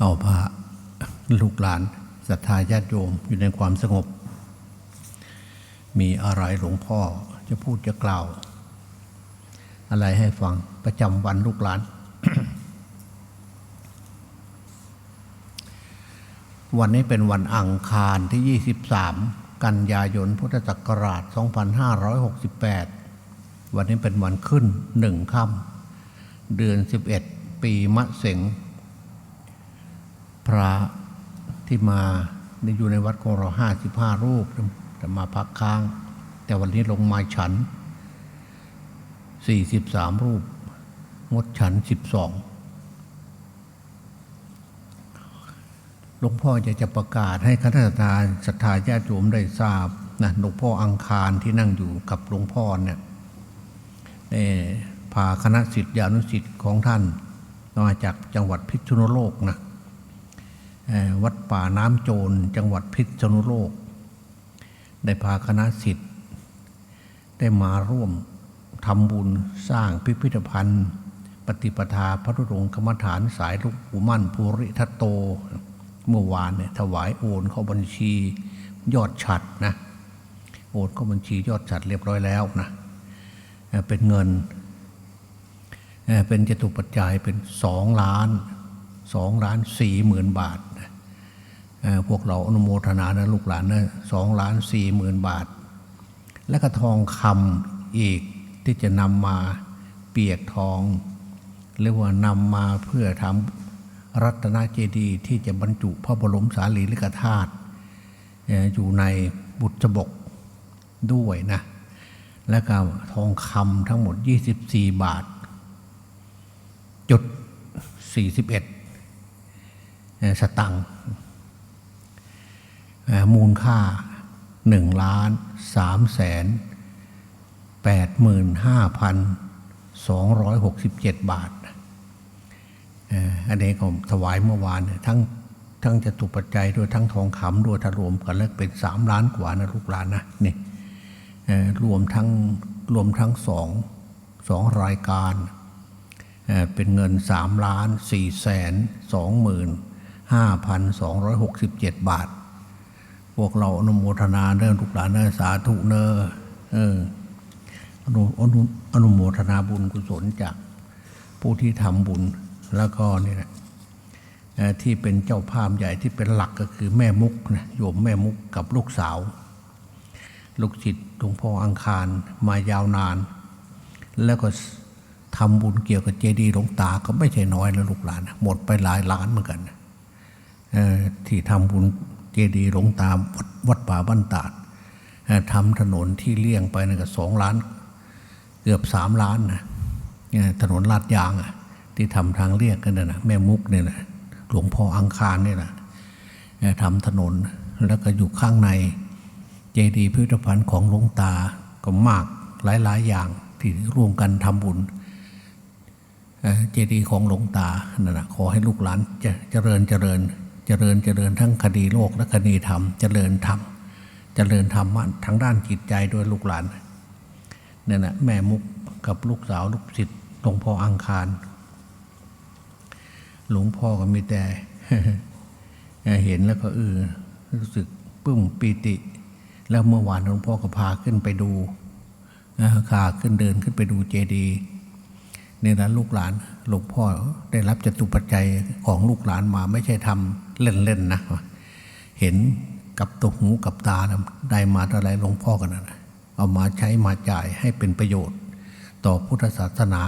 เอาพระลูกหลานศรัทธาญาติโยมอยู่ในความสงบ มีอะไรหลวงพ่อจะพูดจะกล่าว อะไรให้ฟังประจำวันลูกหลาน วันนี้เป็นวันอังคารที่ 23 กันยายนพุทธศักราช 2568 วันนี้เป็นวันขึ้นหนึ่งค่ำเดือน 11 ปีมะเสง พระที่มาในอยู่ในวัดของเราห้าสิบห้ารูปจะมาพักค้าง แต่วันนี้ลงมาฉันสี่สิบสามรูป งดฉันสิบสองหลวงพ่อจะจะประกาศให้คณะทาศรัทธาญาติโยมได้ทราบนะหลวงพ่ออังคารที่นั่งอยู่กับหลวงพ่อเนี่ยพาคณะสิทธิานุสิทธิ์ของท่านมาจากจังหวัดพิษณุโลกนะ วัดป่าน้ำโจรจังหวัดพิษณุโลก ได้พาคณะสิทธิ์ ได้มาร่วมทำบุญสร้างพิพิธภัณฑ์ ปฏิปทาพระธุรงกรรมฐานสายลูกปูมั่นภูริทัตโต เมื่อวานเนี่ยถวายโอนเข้าบัญชียอดฉัดนะโอนเข้าบัญชียอดฉัดเรียบร้อยแล้วนะเป็นเงิน เป็นจตุปัจจัยเป็นสองล้านสองล้านสี่หมื่นบาท พวกเราอนุโมทนานะลูกหลานนะสองล้านสี่หมื่นบาท และก็ทองคำอีกที่จะนำมาเปียกทองเรียกว่านำมาเพื่อทำรัตนเจดีย์ที่จะบรรจุพระบรมสารีริกธาตุอยู่ในบุตรบกด้วยนะ และก็ทองคำทั้งหมด 24 บาท จุด 41 สตังค์ มูลค่าหนึ่งล้านสามแสนแปดหมื่นห้าพันสองร้อยหกสิบเจ็ดบาทอันนี้ก็ถวายเมื่อวานทั้งทั้งจะตุปัจจัยด้วยทั้งทองคำด้วยถ้ารวมกันแล้วเป็นสามล้านกว่านะลูกหลานนะนี่รวมทั้งรวมทั้งสองสองรายการเป็นเงินสามล้านสี่แสนสองหมื่นห้าพันสองร้อยหกสิบเจ็ดบาท พวกเราอนุโมทนาเนื้อทุกหลานเนื้อสาธุเน้อเอออนุอนุอนุโมทนาบุญกุศลจากผู้ที่ทำบุญแล้วก็นี่แหละที่เป็นเจ้าภาพใหญ่ที่เป็นหลักก็คือแม่มุกนะโยมแม่มุกกับลูกสาว ลูกศิษย์หลวงพ่ออังคารมายาวนาน แล้วก็ทำบุญเกี่ยวกับเจดีย์หลวงตาก็ไม่ใช่น้อยนะลูกหลาน หมดไปหลายล้านเหมือนกันที่ทำบุญ เจดีย์หลวงตาวัดป่าบ้านตาดทำถนนที่เลี่ยงไปนะก็สองล้าน เกือบสามล้านนะถนนลาดยางอะที่ทำทางเรียกกันนะแม่มุกเนี่ยนะหลวงพ่ออังคารเนี่ยนะทำถนนแล้วก็อยู่ข้างใน เจดีย์พิพิธภัณฑ์ของหลวงตาก็มากหลายๆ อย่างที่ร่วมกันทำบุญเจดีย์ของหลวงตานั่นะขอให้ลูกหลานจะเจริญเจริญ เจริญเจริญทั้งคดีโลกและคดีธรรม เจริญธรรม เจริญธรรมทั้งด้านจิตใจโดยลูกหลานเนี่ยนะแม่มุกกับลูกสาวลูกศิษย์หลวงพ่ออังคาร หลวงพ่อก็มีแต่เห็นแล้วก็เออรู้สึกปึ้มปีติ แล้วเมื่อวานหลวงพ่อก็พาขึ้นไปดูพาขึ้นเดินขึ้นไปดูเจดีย์ นี่นะลูกหลานหลวงพ่อได้รับจตุปัจจัยของลูกหลานมาไม่ใช่ทำเล่นๆนะ เห็นกับตัวหูกับตาได้มาอะไรหลวงพ่อกันนะเอามาใช้มาจ่ายให้เป็นประโยชน์ ต่อพุทธศาสนา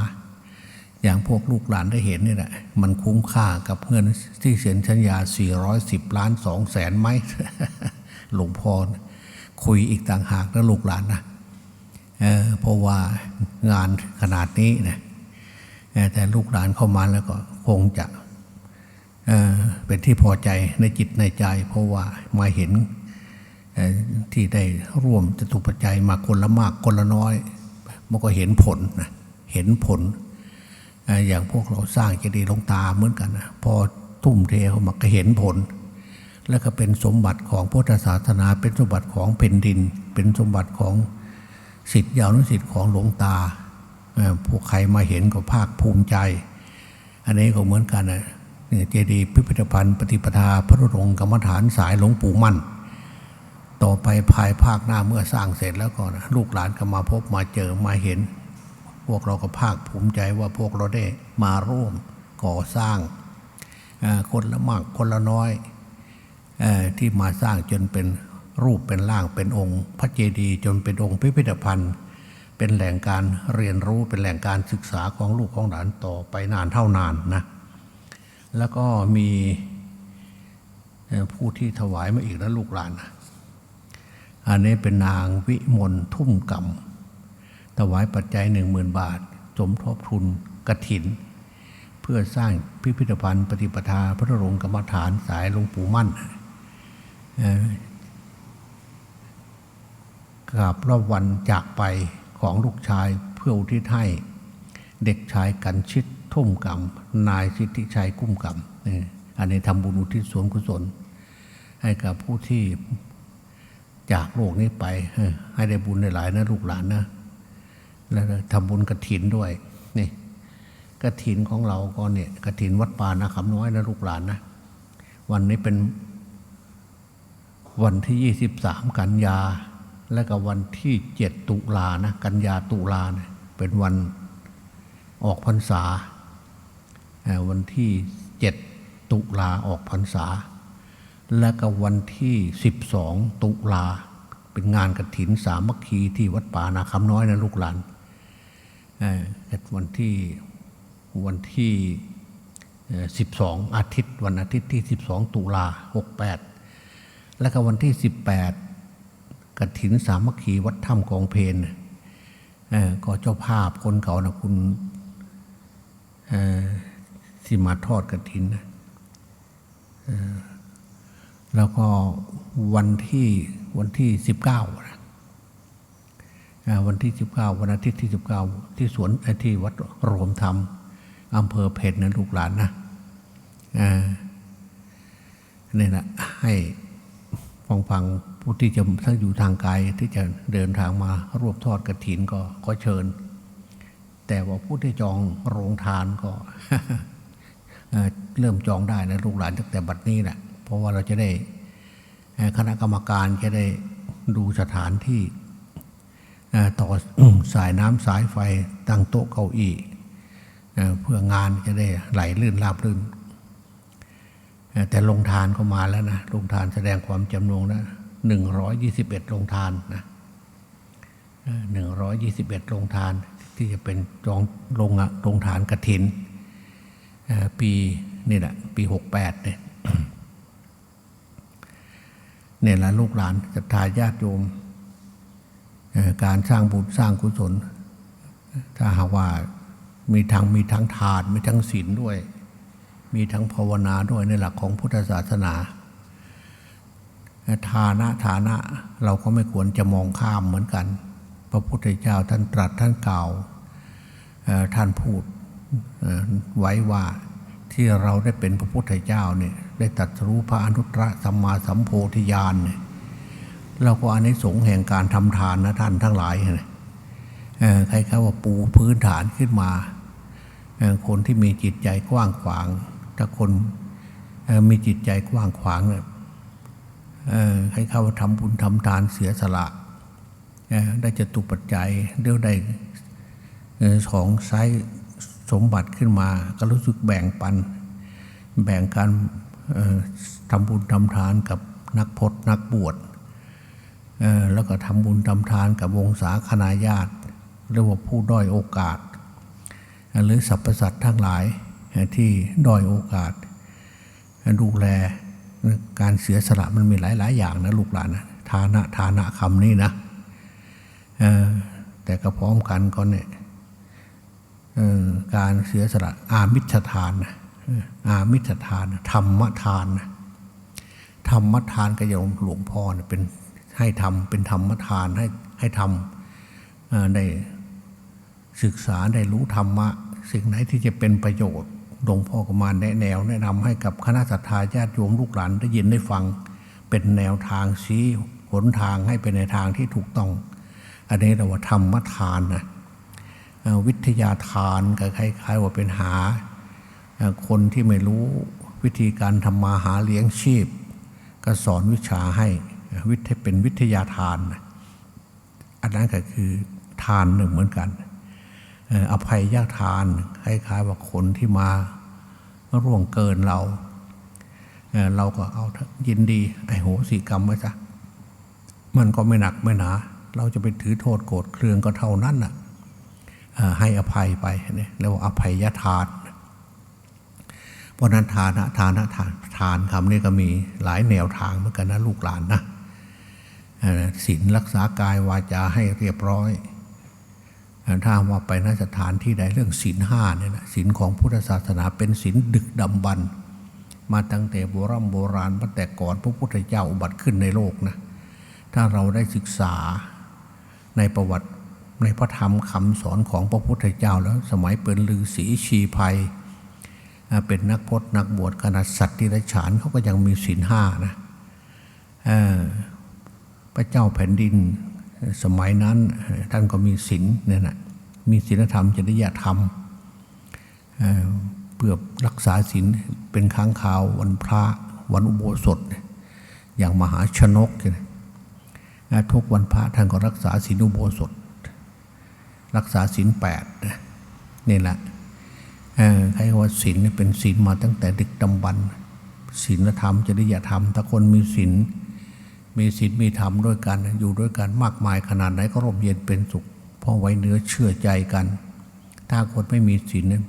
อย่างพวกลูกหลานได้เห็นนี่แหละมันคุ้มค่ากับเงินที่เซ็นสัญญา 410 ล้าน2แสนไหมหลวงพ่อคุยอีกต่างหากนะลูกหลานนะเเพราะว่างานขนาดนี้นะ แต่ลูกหลานเข้ามาแล้วก็คงจะเเป็นที่พอใจในจิตในใจ เพราะว่ามาเห็นที่ได้ร่วมจตุปัจจัยมาคนละมากคนละน้อยมันก็เห็นผลนะเห็นผล อย่างพวกเราสร้างเจดีย์ลงตาเหมือนกันนะพอทุ่มเทเข้ามาก็เห็นผล แล้วก็เป็นสมบัติของพุทธศาสนา เป็นสมบัติของแผ่นดิน เป็นสมบัติของสิทธิยาวนุสิทธิ์ของหลวงตา พวกใครมาเห็นก็ภาคภูมิใจ อันนี้ก็เหมือนกันนะเนี่ยเจดีย์พิพิธภัณฑ์ ปฏิปทาพระธุดงค์กรรมฐานสายหลวงปู่มั่น ต่อไปภายภาคหน้าเมื่อสร้างเสร็จแล้วก็นะลูกหลานก็มาพบมาเจอมาเห็น พวกเราก็ภาคภูมิใจว่าพวกเราได้มาร่วมก่อสร้างคนละมากคนละน้อยอที่มาสร้างจนเป็นรูปเป็นร่างเป็นองค์ พระเจดีย์จนเป็นองค์พิพิธภัณฑ์ เป็นแหล่งการเรียนรู้เป็นแหล่งการศึกษาของลูกของหลานต่อไปนานเท่านานนะแล้วก็มีผู้ที่ถวายมาอีกนะลูกหลานนะอันนี้เป็นนางวิมลทุ่มกำถวายปัจจัยหนึ่งหมื่นบาท สมทบทุนกระถิน เพื่อสร้างพิพิธภัณฑ์ปฏิปทาพระรงค์กรรมฐานสายหลวงปู่มั่นกราบรอบวันจากไป ของลูกชายเพื่ออุทิศให้เด็กชายกันชิตทุ่มกรรม นายสิทธิชัยกุ้มกรรมนี่อันนี้ทำบุญอุทิศส่วนกุศล ให้กับผู้ที่จากโลกนี้ไป ให้ได้บุญหลายๆนะลูกหลานนะ แล้วทำบุญกระถินด้วยนี่กระถินของเราก็เนี่ยกระถินวัดป่านาคำน้อยนะลูกหลานนะวันนี้เป็นวันที่ยี่สิบสามกันยา และก็วันที่เจ็ดตุลานะกันยาตุลาเนี่ยเป็นวันออกพรรษา วันที่เจ็ดตุลาออกพรรษา และก็วันที่สิบสองตุลาเป็นงานกระถินสามัคคีที่วัดป่านาคำน้อยนะลูกหลานวันที่วันที่สิบสองอาทิตย์ วันอาทิตย์ที่สิบสองตุลาหกแปดแล้วก็วันที่สิบแปด กฐินสามัคคีวัดถ้ำกองเพนก็เจ้าภาพคนเก่านะคุณที่มาทอดกฐินนะแล้วก็วันที่วันที่สิบเก้านะวันที่สิบเก้าวันอาทิตย์ที่สิบเก้าที่สวนที่วัดรวมธรรมอำเภอเพชรนะลูกหลานนะนี่แหละให้ ฟังฟังผู้ที่จะถ้าอยู่ทางไกลที่จะเดินทางมารวบทอดกระถินก็ก็เชิญ แต่ว่าผู้ที่จองโรงทานก็เริ่มจองได้นะลูกหลานตั้งแต่บัดนี้แหละเพราะว่าเราจะได้คณะกรรมการจะได้ดูสถานที่ต่อสายน้ำสายไฟตั้งโต๊ะเก้าอี้เพื่องานจะได้ไหลลื่นราบลื่น แต่ลงทานก็มาแล้วนะลงทานแสดงความจำนงนะหนึ่งร้อยยี่สิบเอ็ดลงทานนะหนึ่งร้อยยี่สิบเอ็ดลงทานที่จะเป็นจองลงลงทานกระถิน ปีนี่แหละปีหกแปดเนี่ยเนี่ยแหละลูกหลานศรัทธาญาติโยมการสร้างบุญสร้างกุศล ถ้าหากว่ามีทั้งมีทั้งทานมีทั้งศีลด้วย มีทั้งภาวนาด้วยในหลักของพุทธศาสนาฐานะฐานะเราก็ไม่ควรจะมองข้ามเหมือนกัน พระพุทธเจ้าท่านตรัสท่านกล่าวท่านพูดไว้ว่าที่เราได้เป็นพระพุทธเจ้าเนี่ยได้ตรัสรู้พระอนุตตรสัมมาสัมโพธิญาณเนี่ยเราก็อานิสงส์แห่งการทำทานนะท่านทั้งหลายเนี่ยใครเขาว่าปูพื้นฐานขึ้นมา คนที่มีจิตใจกว้างขวาง ถ้าคนมีจิตใจกว้างขวางเนี่ยให้เขาว่าทำบุญทำทานเสียสละได้จะตุปัจจัยเดี๋ยวได้ของใช้สมบัติขึ้นมา ก็รู้สึกแบ่งปัน แบ่งการทำบุญทำทานกับนักพจนักบวชแล้วก็ทำบุญทำทานกับวงศาคณาญาติเรียกว่าผู้ด้อยโอกาส หรือสรรพสัตว์ทั้งหลาย ที่ด้อยโอกาส ดูแลการเสียสละมันมีหลาย ๆ อย่างนะลูกหลานนะฐานะฐานะคำนี้นะแต่ก็พร้อมกันก็เนี่ยการเสียสละอามิชทานนะอามิชทาน ธรรมทานนะธรรมทานก็อย่างหลวงพ่อเนี่ยเป็นให้ทำเป็นธรรมทานให้ให้ทำได้ศึกษาได้รู้ธรรมะ สิ่งไหนที่จะเป็นประโยชน์ หลวงพ่อก็มาแนะแนวแนะนำให้กับคณะสัตยาญาติโยมลูกหลานได้ยินได้ฟัง เป็นแนวทางชี้หนทางให้เป็นในทางที่ถูกต้อง อันนี้เราว่าธรรมทานนะวิทยาทานก็คล้ายๆว่าเป็นหา คนที่ไม่รู้วิธีการทำมาหาเลี้ยงชีพ ก็สอนวิชาให้วิทย์เป็นวิทยาทาน อันนั้นก็คือทานหนึ่งเหมือนกัน อ่ออภัยยทานคล้ายๆว่าคนที่มาร่วงเกินเราเราก็เอายินดีไอโหสิกรรมไว้ซะมันก็ไม่หนักไม่หนา เราจะไปถือโทษโกรธเคืองก็เท่านั้นน่ะให้อภัยไปเนี่ยเรียกว่าอภัยยทานเพราะนั้นทานะทานะทานทานคำนี้ก็มีหลายแนวทางเหมือนกันนะลูกหลานนะศีลรักษากายวาจาให้เรียบร้อย ถ้าว่าไปนสถานที่ใดเรื่องศีลห้าเนี่ยนะศีลของพุทธศาสนาเป็นศีลดึกดำบรรมาตั้งแต่โบราณโบราณมาแต่ก่อนพระพุทธเจ้าอุบัติขึ้นในโลกนะถ้าเราได้ศึกษาในประวัติในพระธรรมคำสอนของพระพุทธเจ้าแล้ว สมัยเป็นฤาษีชีภัย เป็นนักพจนักบวชขนาดสัตว์ที่ไรฉานเขาก็ยังมีศีลห้านะพระเจ้าแผ่นดิน สมัยนั้นท่านก็มีศีลเนี่ยนะมีศีลธรรมจริยธรรมเพื่อรักษาศีลเป็นค้างคาววันพระวันอุโบสถ อย่างมหาชนกนะทุกวันพระท่านก็รักษาศีลอุโบสถ รักษาศีลแปดนะนี่แหละใครว่าศีลเนี่ยเป็นศีลมาตั้งแต่ดึกดำบรรศีลธรรมจริยธรรมถ้าคนมีศีล มีศีลมีธรรมด้วยกันอยู่ด้วยกันมากมายขนาดไหนก็ร่มเย็นเป็นสุข เพราะไว้เนื้อเชื่อใจกัน ถ้าคนไม่มีศีลเนี่ย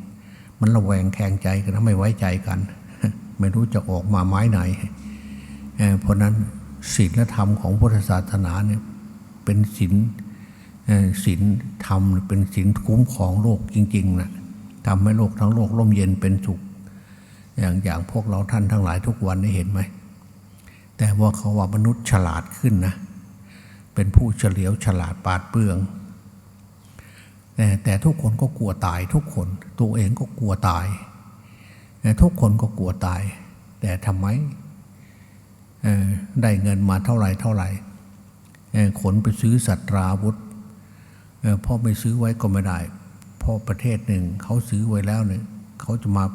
มันระแวงแข่งใจกันไม่ไว้ใจกัน ไม่รู้จะออกมาไม้ไหนเพราะนั้นศีลธรรมของพุทธศาสนาเนี่ยเป็นศีลศีลธรรมเป็นศีลคุ้มของโลกจริงๆนะทำให้โลกทั้งโลกร่มเย็นเป็นสุข อย่างอย่างพวกเราท่านทั้งหลายทุกวันนี้เห็นไหม แต่ว่าเขาว่ามนุษย์ฉลาดขึ้นนะ เป็นผู้เฉลียวฉลาดปาดเปรื่องแต่แต่ทุกคนก็กลัวตายทุกคน ตัวเองก็กลัวตายแต่ทุกคนก็กลัวตาย แต่ทำไมได้เงินมาเท่าไหร่เท่าไหร่ขนไปซื้อสัตราวุธพ่อไม่ซื้อไว้ก็ไม่ได้พ่อประเทศหนึ่งเขาซื้อไว้แล้วเนี่ยเขาจะมา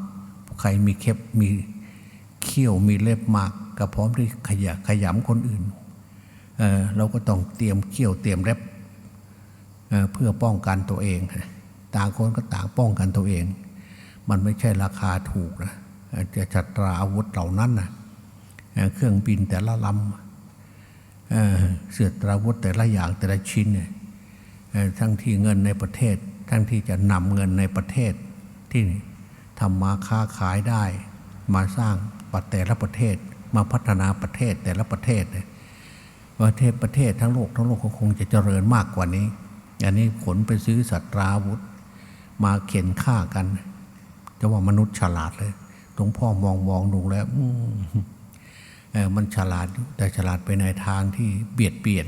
ใครมีเคบมีเขี้ยวมีเล็บมาก ก็พร้อมที่ขยะขยำคนอื่นเเราก็ต้องเตรียมเขี้ยวเตรียมเล็บเเพื่อป้องกันตัวเอง ต่างคนก็ต่างป้องกันตัวเอง มันไม่ใช่ราคาถูกนะเจะจัตราอาวุธเหล่านั้นนะเเครื่องบินแต่ละลำเเสือตราวุธแต่ละอย่างแต่ละชิ้นเนี่ยทั้งที่เงินในประเทศ ทั้งที่จะนำเงินในประเทศที่ทำมาค้าขายได้ มาสร้างปัแต่ละประเทศ มาพัฒนาประเทศแต่ละประเทศเนี่ยประเทศประเทศทั้งโลกทั้งโลกก็คงจะเจริญมากกว่านี้ อันนี้ขนไปซื้อสัตราวุธ มาเข็นฆ่ากันจะว่ามนุษย์ฉลาดเลยหลวงพ่อมองมองดูแล้วมเออมันฉลาดแต่ฉลาดไปในทางที่เบียดเบียน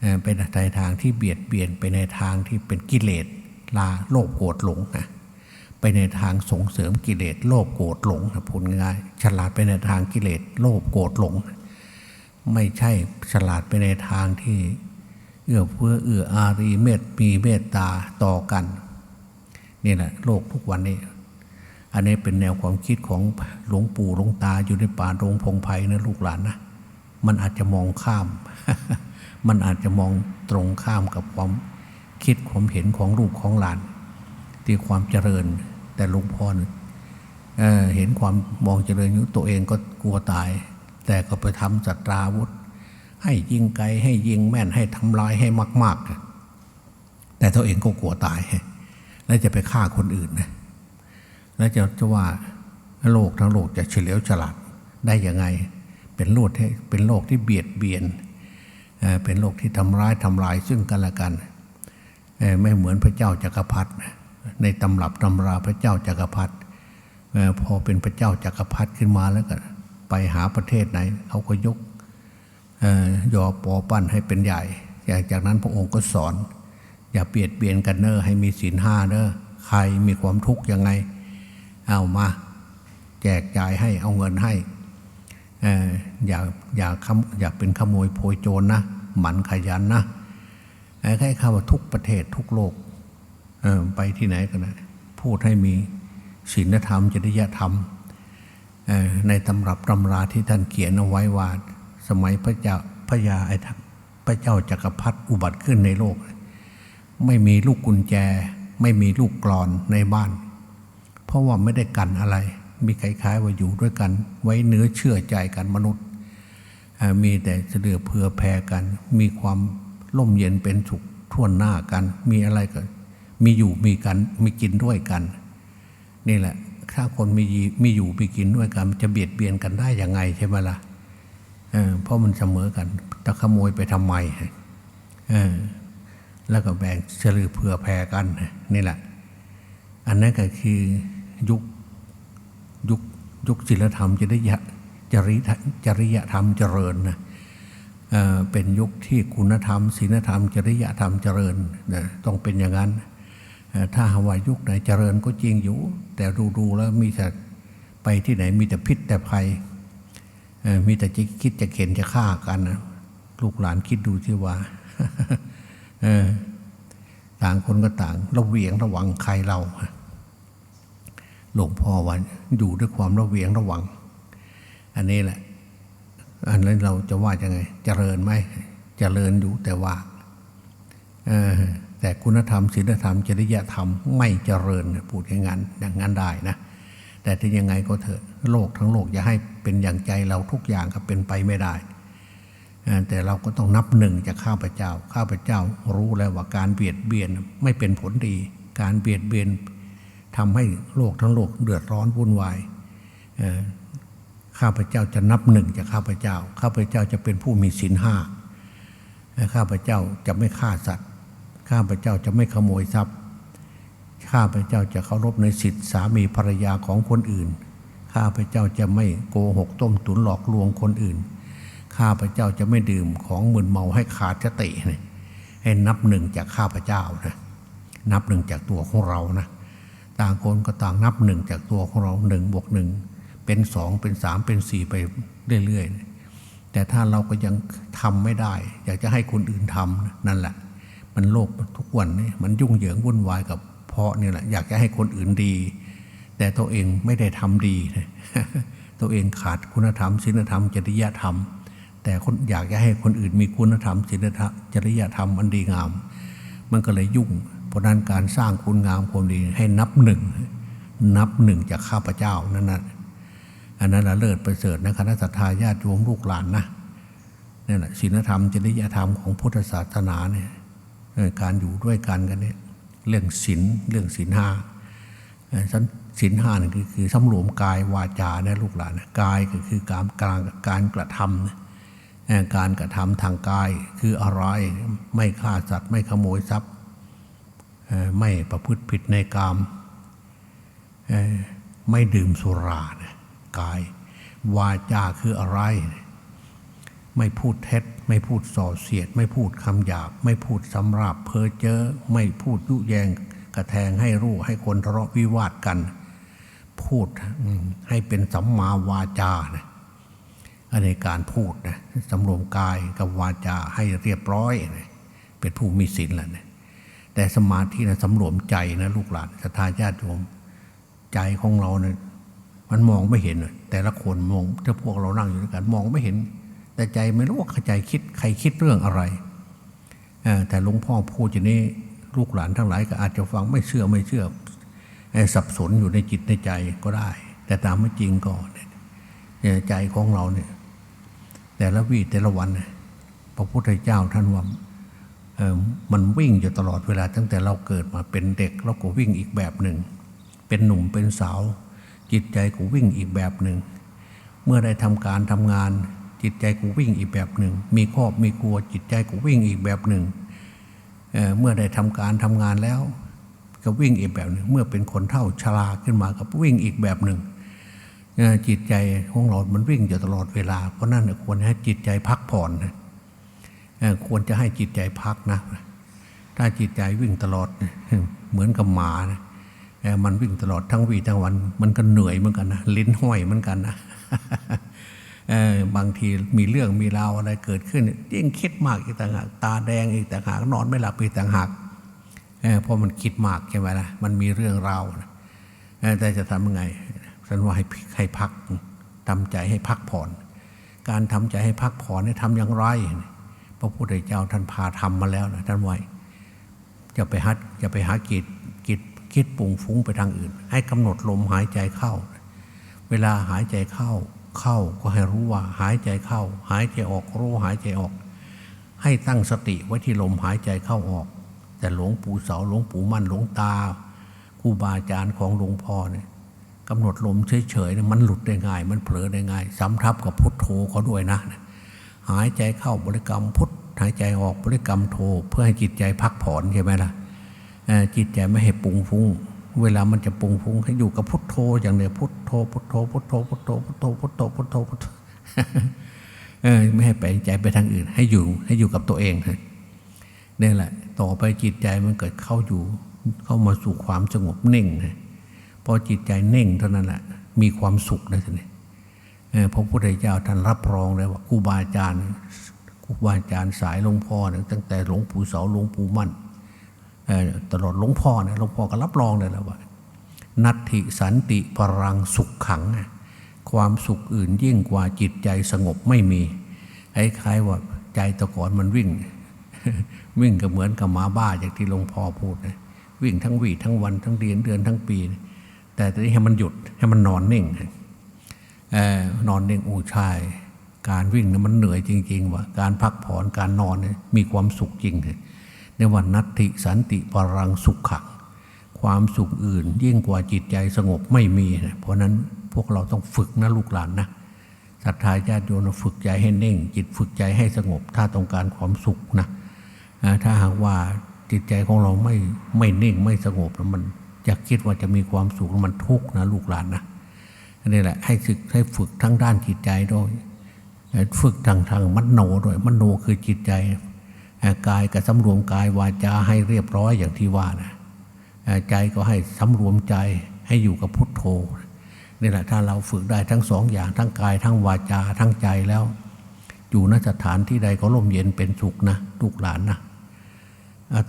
เอ่อเป็นในทางที่เบียดเบียนไปในทางที่เป็นกิเลสลาโลภโกรธหลงนะ ไปในทางส่งเสริมกิเลสโลภโกรธหลงนะพูดง่ายฉลาดไปในทางกิเลสโลภโกรธหลง ไม่ใช่ฉลาดไปในทางที่เอื้อเพื่อเอื้ออารีเมตมีเมตตาต่อกันนี่แหละโลกทุกวันนี้ อันนี้เป็นแนวความคิดของหลวงปู่หลวงตาอยู่ในป่าโรงพงไพ่นะลูกหลานนะมันอาจจะมองข้าม มันอาจจะมองตรงข้ามกับความคิดความเห็นของลูกของหลาน ที่ความเจริญ แต่หลวงพ่อเเห็นความมองเจริญอยู่ตัวเองก็กลัวตาย แต่ก็ไปทำจัตราวุธ ให้ยิงไกลให้ยิงแม่นให้ทำลายให้มาก ๆ แต่ตัวเองก็กลัวตาย แล้วจะไปฆ่าคนอื่นนะแล้วจะจะว่าโลกทั้งโลกจะเฉลียวฉลาดได้ยังไง เป็นโลกที่เป็นโลกที่เบียดเบียนเป็นโลกที่ทำร้ายทำลายซึ่งกันและกัน ไม่เหมือนพระเจ้าจักรพรรดิ ในตำรับตำราพระเจ้าจักรพรรดิพอเป็นพระเจ้าจักรพรรดิขึ้นมาแล้วก็ไปหาประเทศไหนเขาก็ยกย่อยอปอปั้นให้เป็นใหญ่จากจากนั้นพระองค์ก็สอน อย่าเบียดเบียนกันเนอให้มีศีลห้าเนอใครมีความทุกข์ยังไง เอามา แจกจ่ายให้เอาเงินให้ออย่าอย่าขโมอย่าเป็นขโมยโพยโจรนะหมันขยันนะไอ้ข้าว่าทุกประเทศทุกโลก ไปที่ไหนก็ได้พูดให้มีศีลธรรม จริยธรรมออในตำรับตำราที่ท่านเขียนเอาไว้ว่า สมัยพระเจ้าพระยาไอ้ทักพระเจ้าจักรพรรดิอุบัติขึ้นในโลก ไม่มีลูกกุญแจ ไม่มีลูกกรอนในบ้าน เพราะว่าไม่ได้กันอะไร มีคล้ายๆว่าอยู่ด้วยกัน ไว้เนื้อเชื่อใจกันมนุษย์ มีแต่เสือเผื่อแผ่กัน มีความร่มเย็นเป็นสุขท่วหน้ากัน มีอะไรก็ มีอยู่มีกันมีกินด้วยกัน นี่แหละ ถ้าคนมีมีอยู่มีกินด้วยกันจะเบียดเบียนกันได้ยังไงใช่ไหมล่ะเเพราะมันเสมอกันจะขโมยไปทำไมอแล้วก็แบ่งเฉลือเผื่อแผ่กันนี่แหละ อันนั้นก็คือยุคยุคยุคศิลธรรมจริยะจริยจริยธรรมเจริญนะเเป็นยุคที่คุณธรรมศีลธรรม จริยธรรมเจริญนะต้องเป็นอย่างนั้น ถ้าหาวายุคไหนเจริญก็จริงอยู่ แต่ดูๆแล้วมีแต่ไปที่ไหนมีแต่พิษแต่ภัยมีแต่จะคิดจะเข็นจะฆ่ากันนะลูกหลานคิดดูที่ว่าต่างคนก็ต่างระเวียงระวังใครเราหลวงพ่อวันอยู่ด้วยความระเวียงระวัง อันนี้แหละ อันนั้นเราจะว่ายังไง เจริญไหมเจริญอยู่แต่ว่า เออ แต่คุณธรรมศีลธรรมจริยธรรมไม่เจริญพูดอย่างนั้นอย่างนั้นได้นะแต่ที่ยังไงก็เถอะโลกทั้งโลกอย่าให้เป็นอย่างใจเราทุกอย่างก็เป็นไปไม่ได้ แต่เราก็ต้องนับหนึ่งจากข้าพเจ้า ข้าพเจ้ารู้แล้วว่าการเบียดเบียนไม่เป็นผลดี การเบียดเบียนทำให้โลกทั้งโลกเดือดร้อนวุ่นวายข้าพเจ้าจะนับหนึ่งจากข้าพเจ้า ข้าพเจ้าจะเป็นผู้มีศีลห้าข้าพเจ้าจะไม่ฆ่าสัตว ข้าพเจ้าจะไม่ขโมยทรัพย์ ข้าพเจ้าจะเคารพในสิทธิสามีภรรยาของคนอื่น ข้าพเจ้าจะไม่โกหกต้มตุนหลอกลวงคนอื่น ข้าพเจ้าจะไม่ดื่มของมึนเมาให้ขาดสติให้นับหนึ่งจากข้าพเจ้านะนับหนึ่งจากตัวของเรานะต่างคนก็ต่างนับหนึ่งจากตัวของเราหนึ่งบวกหนึ่งเป็นสองเป็นสามเป็นสี่ไปเรื่อยๆ แต่ถ้าเราก็ยังทำไม่ได้ อยากจะให้คนอื่นทำนั่นแหละ มันโลกทุกวันนี้มันยุ่งเหยิงวุ่นวายกับเพาะนี่แหละอยากจะให้คนอื่นดี แต่ตัวเองไม่ได้ทำดี ตัวเองขาดคุณธรรมศีลธรรมจริยธรรม แต่คนอยากจะให้คนอื่นมีคุณธรรมศีลธรรมจริยธรรมอันดีงาม มันก็เลยยุ่ง เพราะนั้นการสร้างคุณงามความดีให้นับหนึ่งนับหนึ่งจากข้าพเจ้านั่นนะอันนั้นละเลิศประเสริฐนะคณะสัตยาญาติโยมลูกหลานนะนี่แหละศีลธรรมจริยธรรมของพุทธศาสนาเนี่ย การอยู่ด้วยกันกันเนี่ยเรื่องศีลเรื่องศีลห้าฉันศีลห้านี่คือคือสำรวมกายวาจานะลูกหลานนะกายก็คือการการการกระทำการกระทำทางกายคืออะไรไม่ฆ่าสัตว์ไม่ขโมยทรัพย์ไม่ประพฤติผิดในกามไม่ดื่มสุรานะกายวาจาคืออะไร ไม่พูดเท็จ ไม่พูดส่อเสียด ไม่พูดคำหยาบ ไม่พูดสำราบเพ้อเจ้อไม่พูดยุแยงกระแทงให้รู้ให้คนทะเลาะวิวาทกัน พูดให้เป็นสัมมาวาจานะอันในการพูดนะสำรวมกายกับวาจาให้เรียบร้อยนะเป็นผู้มีศีลแหละนะแต่สมาธินะสำรวมใจนะลูกหลานศรัทธาญาติโยมใจของเราเนะี่ยมันมองไม่เห็น แต่ละคนมองถ้าพวกเรานั่งอยู่ด้วยกัน มองไม่เห็น แต่ใจไม่รู้ว่าใจคิดใครคิดเรื่องอะไร แต่หลวงพ่อพูดอย่างนี้ลูกหลานทั้งหลายก็อาจจะฟังไม่เชื่อไม่เชื่อเอ่อสับสนอยู่ในจิตในใจก็ได้ แต่ตามไม่จริงก็เนี่ยใจของเราเนี่ยแต่ละวีแต่ละวัน พระพุทธเจ้าท่านว่ามันวิ่งอยู่ตลอดเวลา ตั้งแต่เราเกิดมาเป็นเด็กเราก็วิ่งอีกแบบหนึ่ง เป็นหนุ่มเป็นสาว จิตใจก็วิ่งอีกแบบหนึ่ง เมื่อได้ทำการทำงาน จิตใจกูวิ่งอีกแบบหนึ่ง มีครอบมีครัวจิตใจกูวิ่งอีกแบบหนึ่งเเมื่อได้ทำการทำงานแล้ว ก็วิ่งอีกแบบหนึ่ง เมื่อเป็นคนเฒ่าชราขึ้นมาก็วิ่งอีกแบบหนึ่งจิตใจของเรา มันวิ่งอยู่ตลอดเวลา เพราะนั่นควรให้จิตใจพักผ่อนนะควรจะให้จิตใจพักนะ ถ้าจิตใจวิ่งตลอด เหมือนกับหมานะมันวิ่งตลอดทั้งวีทั้งวัน มันก็เหนื่อยเหมือนกันนะ ลิ้นห้อยเหมือนกันนะ บางทีมีเรื่องมีราวอะไรเกิดขึ้น ยิ่งคิดมากอีกต่างหากตาแดงอีกต่างหากนอนไม่หลับอีกต่างหากเพราะมันคิดมากใช่ไหมล่ะมันมีเรื่องราวนะแต่จะทำยังไงฉันว่าให้ให้พักทำใจให้พักผ่อน การทำใจให้พักผ่อนเนี่ยทำอย่างไรพระพุทธเจ้าท่านพาทำมาแล้วนะท่านไว้จะไปหัดจะไปหากิจกิจคิดปุ่งฟุ้งไปทางอื่น ให้กำหนดลมหายใจเข้า เวลาหายใจเข้า เข้าก็ให้รู้ว่าหายใจเข้า หายใจออกรู้หายใจออก ให้ตั้งสติไว้ที่ลมหายใจเข้าออก แต่หลวงปู่เสาหลวงปู่มั่นหลวงตาครูบาอาจารย์ของหลวงพ่อเนี่ยกำหนดลมเฉยๆเนี่ยมันหลุดได้ง่าย มันเผลอได้ง่ายสำทับกับพุทโธเขาด้วยนะ หายใจเข้าบริกรรมพุทหายใจออกบริกรรมโทเพื่อให้จิตใจพักผ่อนใช่ไหมล่ะจิตใจไม่ให้ปุงฟุ้ง เวลามันจะปุงฟุ้งให้อยู่กับพุทโธอย่างเดียวพุทโธพุทโธพุทโธพุทโธพุทโธพุทโธพุทโธพุทโธเออไม่ให้ไปใจไปทางอื่น ให้อยู่ให้อยู่กับตัวเองนะนี่แหละ ต่อไปจิตใจมันเกิดเข้าอยู่ เข้ามาสู่ความสงบเน่งนะพอจิตใจเน่งเท่านั้นแหละมีความสุขนะทีนี้เออพระพุทธเจ้าท่านรับรองเลยว่าครูบาอาจารย์ครูบาอาจารย์สายหลวงพ่อตั้งแต่หลวงปู่เสาหลวงปู่มั่น ตลอดหลวงพ่อเนี่ยหลวงพ่อก็รับรองเลยแล้วว่า นัตถิสันติปรังสุขขัง ความสุขอื่นยิ่งกว่าจิตใจสงบไม่มีคล้ายๆว่าใจตะก่อนมันวิ่ง วิ่งก็เหมือนกับหมาบ้าอย่างที่หลวงพ่อพูดนะวิ่งทั้งวีทั้งวันทั้งเดือนเดือนทั้งปี แต่ตอนนี้ให้มันหยุดให้มันนอนนิ่งอนอนเน่งอูชาย การวิ่งเนี่ยมันเหนื่อยจริง ๆ ว่า การพักผ่อนการนอนเนี่ยมีความสุขจริงเลย ในวันนัตติสันติปรังสุขขัง ความสุขอื่น ยิ่งกว่าจิตใจสงบไม่มีนะเพราะนั้นพวกเราต้องฝึกนะลูกหลานนะศรัทธาญาติโยมฝึกใจให้เน่ง จิตฝึกใจให้สงบ ถ้าต้องการความสุขนะถ้าหากว่าจิตใจของเราไม่ไม่นิ่งไม่สงบแล้วมันจะคิดว่าจะมีความสุขแล้วมันทุกข์นะลูกหลานนะนี่แหละให้ฝึกให้ฝึกทั้งด้านจิตใจด้วย ฝึกทางทางมโนด้วยมโนคือจิตใจ กายกับสำรวมกายวาจาให้เรียบร้อยอย่างที่ว่านะใจก็ให้สำรวมใจให้อยู่กับพุทโธนี่แหละถ้าเราฝึกได้ทั้งสองอย่างทั้งกายทั้งวาจาทั้งใจแล้ว อยู่นสถานที่ใดก็ร่มเย็นเป็นสุขนะลูกหลานนะ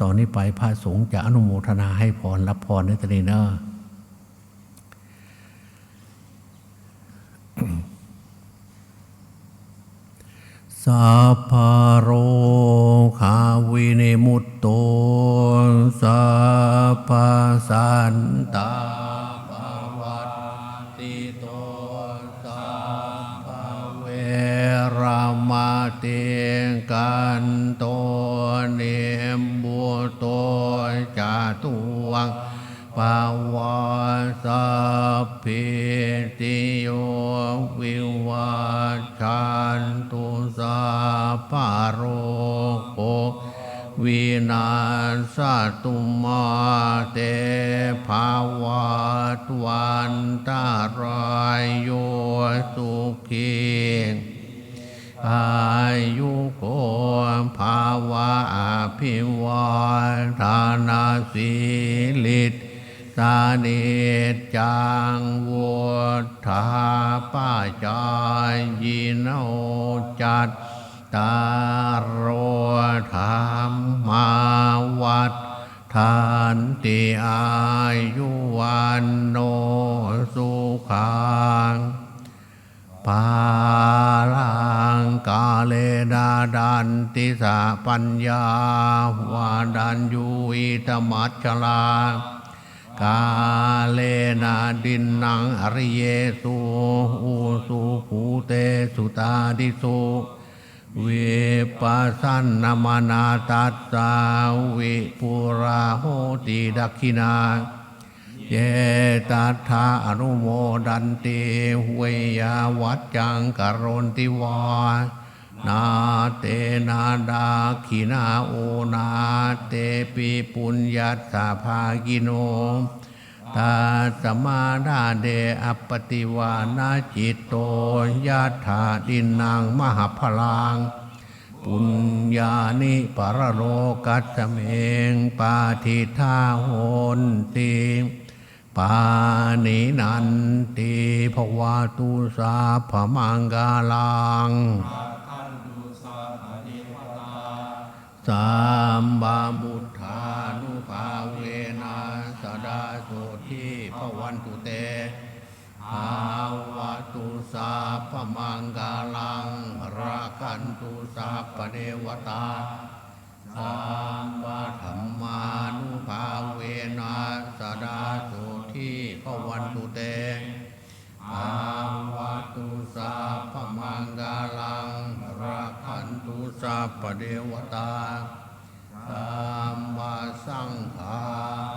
ต่อนนี้ไปพระสงฆ์จะอนุโมทนาให้พรรับพรในตอนนี้เนอะ สัพพโรคาวินิมุตโตสัพพะสันตาภวัติโตสัพพเวรามาติกันโตเนมบุโตจาตุวังปาวาสัพพิติโยวิวัชชัน พพะโรโควินาสตุมาเตภาวะตวันตารายโยสุขีอายุโกภาวะอภิวาทานาสีลิตสานิจจังวุฒาป้าจายยิโนจัต ตารโรธรรมาวัดทานติอายุวันโนสุขังปาลังกาเลดาดันติสาปัญญาวาดันยูอิตมัชฌลากาเลนาดินนังอริเยสุอุสุภูเตสุตาดิสุ วิปัสสนามนาตัสสาวิปุราโหติดักขินาเยตัทธาอนุโมดันติเวยาวัจจังกรณติวานาเตนาดาขินาโอนาเตปิปุญญาสาภากิโน ตาสมาดาเดอปติวานาจิตโตยาถาดินนางมหาพลังปุญญานิปรโลกัสเมงปาทิทาโหนติปานินันติภวาตุสาพมังกาลังสัมบามุทธานุภาเว ทิภวันตุเตภาวะตุสาพมังกาลังราคันตุสาปเดวตาสัมมาธรรมานุภาเวนะสดาโสทีขวันตุเตภาวะตุสาพมังกาลังราคันตุสาปเดวตาสัมมาสังฆา